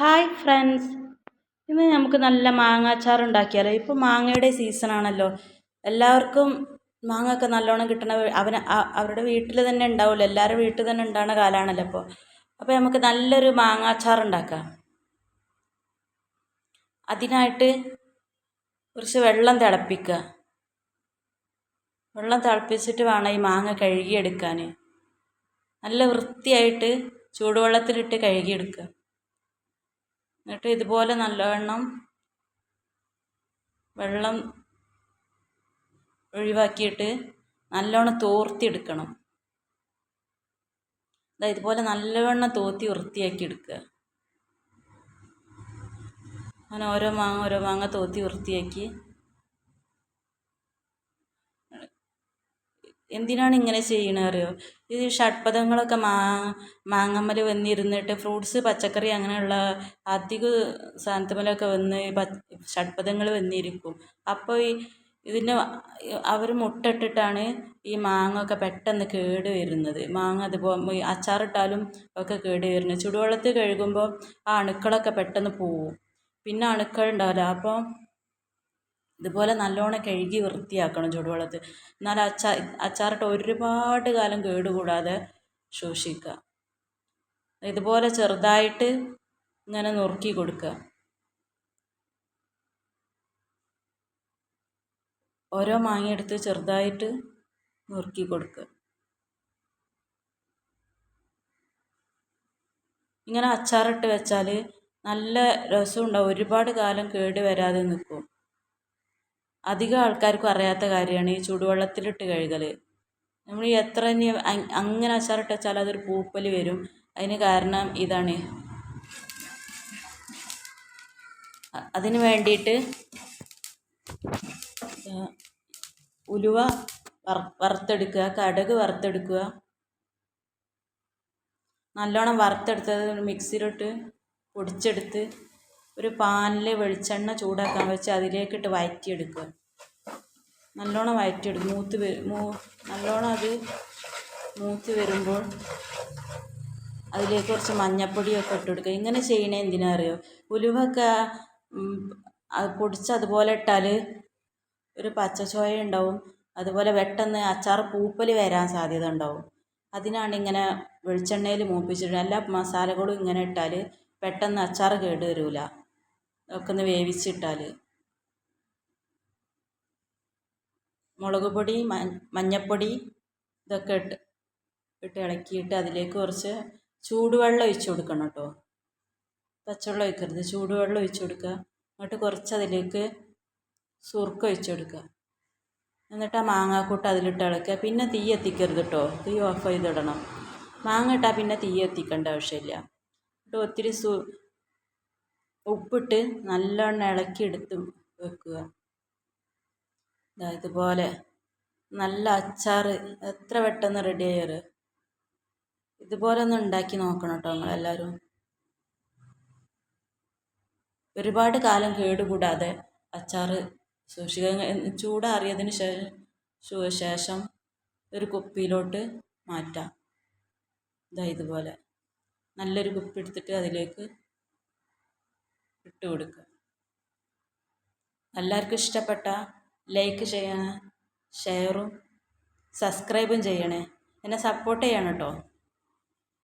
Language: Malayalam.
ഹായ് ഫ്രണ്ട്സ് ഇന്ന് നമുക്ക് നല്ല മാങ്ങാച്ചാർ ഉണ്ടാക്കിയാലോ? ഇപ്പോൾ മാങ്ങയുടെ സീസണാണല്ലോ എല്ലാവർക്കും മാങ്ങ ഒക്കെ നല്ലോണം കിട്ടണ അവന് അവരുടെ വീട്ടിൽ തന്നെ ഉണ്ടാവുമല്ലോ. എല്ലാവരുടെ വീട്ടിൽ തന്നെ ഉണ്ടാകുന്ന കാലമാണല്ലോ അപ്പോൾ അപ്പോൾ നമുക്ക് നല്ലൊരു മാങ്ങാച്ചാർ ഉണ്ടാക്കാം. അതിനായിട്ട് കുറച്ച് വെള്ളം തിളപ്പിക്കുക. വെള്ളം തിളപ്പിച്ചിട്ട് വേണം ഈ മാങ്ങ കഴുകിയെടുക്കാൻ നല്ല വൃത്തിയായിട്ട് ചൂടുവെള്ളത്തിലിട്ട് കഴുകിയെടുക്കുക. എന്നിട്ട് ഇതുപോലെ നല്ലവണ്ണം വെള്ളം ഒഴിവാക്കിയിട്ട് നല്ലോണം തോർത്തിയെടുക്കണം. ഇതാ ഇതുപോലെ നല്ലവണ്ണം തോത്തി വൃത്തിയാക്കി എടുക്കുക അങ്ങനെ ഓരോ മാങ്ങ ഓരോ മാങ്ങ തോത്തി വൃത്തിയാക്കി എന്തിനാണ് ഇങ്ങനെ ചെയ്യണത് അറിയോ? ഈ ഷഡ്പദങ്ങളൊക്കെ മാ മാങ്ങമ്മൽ വന്നിരുന്നിട്ട് ഫ്രൂട്ട്സ് പച്ചക്കറി അങ്ങനെയുള്ള അധിക സാധനത്തുമ്മലൊക്കെ വന്ന് ഷഡ്പദങ്ങൾ വന്നിരിക്കും. അപ്പോൾ ഈ ഇതിന് അവർ മുട്ടയിട്ടിട്ടാണ് ഈ മാങ്ങ ഒക്കെ പെട്ടെന്ന് കേട് വരുന്നത്. മാങ്ങ അതുപോലെ അച്ചാറിട്ടാലും ഒക്കെ കേട് വരുന്നത്. ചുടുവെള്ളത്തിൽ കഴുകുമ്പോൾ ആ അണുക്കളൊക്കെ പെട്ടെന്ന് പോവും. പിന്നെ അണുക്കൾ ഉണ്ടാവില്ല. അപ്പോൾ ഇതുപോലെ നല്ലോണം കഴുകി വൃത്തിയാക്കണം ചൂടുവെള്ളത്തിൽ. എന്നാൽ അച്ചാർ അച്ചാറിട്ട് ഒരുപാട് കാലം കേടുകൂടാതെ സൂക്ഷിക്കുക. ഇതുപോലെ ചെറുതായിട്ട് ഇങ്ങനെ നുറുക്കി കൊടുക്കുക. ഓരോ മാങ്ങ എടുത്ത് ചെറുതായിട്ട് നുറുക്കി കൊടുക്കുക. ഇങ്ങനെ അച്ചാറിട്ട് വെച്ചാൽ നല്ല രസമുണ്ടാവും. ഒരുപാട് കാലം കേട് വരാതെ നിൽക്കും. അധികം ആൾക്കാർക്കും അറിയാത്ത കാര്യമാണ് ഈ ചൂടുവെള്ളത്തിലിട്ട് കഴുകൽ നമ്മൾ എത്ര ഇനി അങ്ങനെ അച്ചാറിട്ട് വെച്ചാൽ അതൊരു പൂപ്പൽ വരും. അതിന് കാരണം ഇതാണ്. അതിന് വേണ്ടിയിട്ട് ഉലുവ വറുത്തെടുക്കുക കടുക് വറുത്തെടുക്കുക. നല്ലോണം വറുത്തെടുത്തത് മിക്സിയിലിട്ട് പൊടിച്ചെടുത്ത് ഒരു പാനിൽ വെളിച്ചെണ്ണ ചൂടാക്കാൻ വെച്ച് അതിലേക്കിട്ട് വഴറ്റിയെടുക്കുക നല്ലോണം വഴറ്റിയെടുക്കും മൂത്ത് മൂ നല്ലോണം അത് മൂത്ത് വരുമ്പോൾ അതിലേക്ക് കുറച്ച് മഞ്ഞപ്പൊടിയൊക്കെ ഇട്ട് കൊടുക്കുക ഇങ്ങനെ ചെയ്യണേ എന്തിനാ അറിയോ? ഉലുവൊക്കെ അത് പൊടിച്ച് അതുപോലെ ഇട്ടാൽ ഒരു പച്ചച്ചോയ ഉണ്ടാവും. അതുപോലെ പെട്ടെന്ന് അച്ചാർ പൂപ്പൽ വരാൻ സാധ്യത ഉണ്ടാവും. അതിനാണ് ഇങ്ങനെ വെളിച്ചെണ്ണയിൽ മൂപ്പിച്ചിട്ട് എല്ലാ മസാലകളും ഇങ്ങനെ ഇട്ടാൽ പെട്ടെന്ന് അച്ചാർ കേട് വരില്ല ഒക്കെ ഒന്ന് വേവിച്ചിട്ടാൽ മുളക് പൊടി മഞ്ഞൾപ്പൊടി ഇതൊക്കെ ഇട്ട് ഇട്ട് ഇളക്കിയിട്ട് അതിലേക്ക് കുറച്ച് ചൂടുവെള്ളം ഒഴിച്ചു കൊടുക്കണം കേട്ടോ. പച്ചവെള്ളം ഒഴിക്കരുത്. ചൂടുവെള്ളം ഒഴിച്ചു കൊടുക്കുക. എന്നിട്ട് കുറച്ച് അതിലേക്ക് സുർക്ക ഒഴിച്ചു കൊടുക്കുക. എന്നിട്ട് ആ മാങ്ങാക്കൂട്ട് അതിലിട്ട് ഇളക്കുക. പിന്നെ തീ എത്തിക്കരുത് കേട്ടോ. തീ ഓഫ് ചെയ്തിടണം. മാങ്ങ ഇട്ടാൽ പിന്നെ തീ എത്തിക്കേണ്ട ആവശ്യമില്ല. എന്നിട്ട് ഒത്തിരി സു ഉപ്പിട്ട് നല്ലോണം ഇളക്കി എടുത്ത് വെക്കുക ഇതുപോലെ നല്ല അച്ചാർ എത്ര പെട്ടെന്ന് റെഡി ആയാറ് ഇതുപോലെ ഒന്ന് ഉണ്ടാക്കി നോക്കണം കേട്ടോ നിങ്ങളെല്ലാവരും. ഒരുപാട് കാലം കേടുകൂടാതെ അച്ചാർ സൂക്ഷിക്കുക. ചൂടാറിയതിന് ശേഷം ശേഷം ഒരു കുപ്പിയിലോട്ട് മാറ്റാം. ഇതാ ഇതുപോലെ. നല്ലൊരു കുപ്പി എടുത്തിട്ട് അതിലേക്ക് ഇട്ട് കൊടുക്കുക. എല്ലാവർക്കും ഇഷ്ടപ്പെട്ട ലൈക്ക് ചെയ്യണേ ഷെയറും സബ്സ്ക്രൈബും ചെയ്യണേ. എന്നെ സപ്പോർട്ട് ചെയ്യണം കേട്ടോ.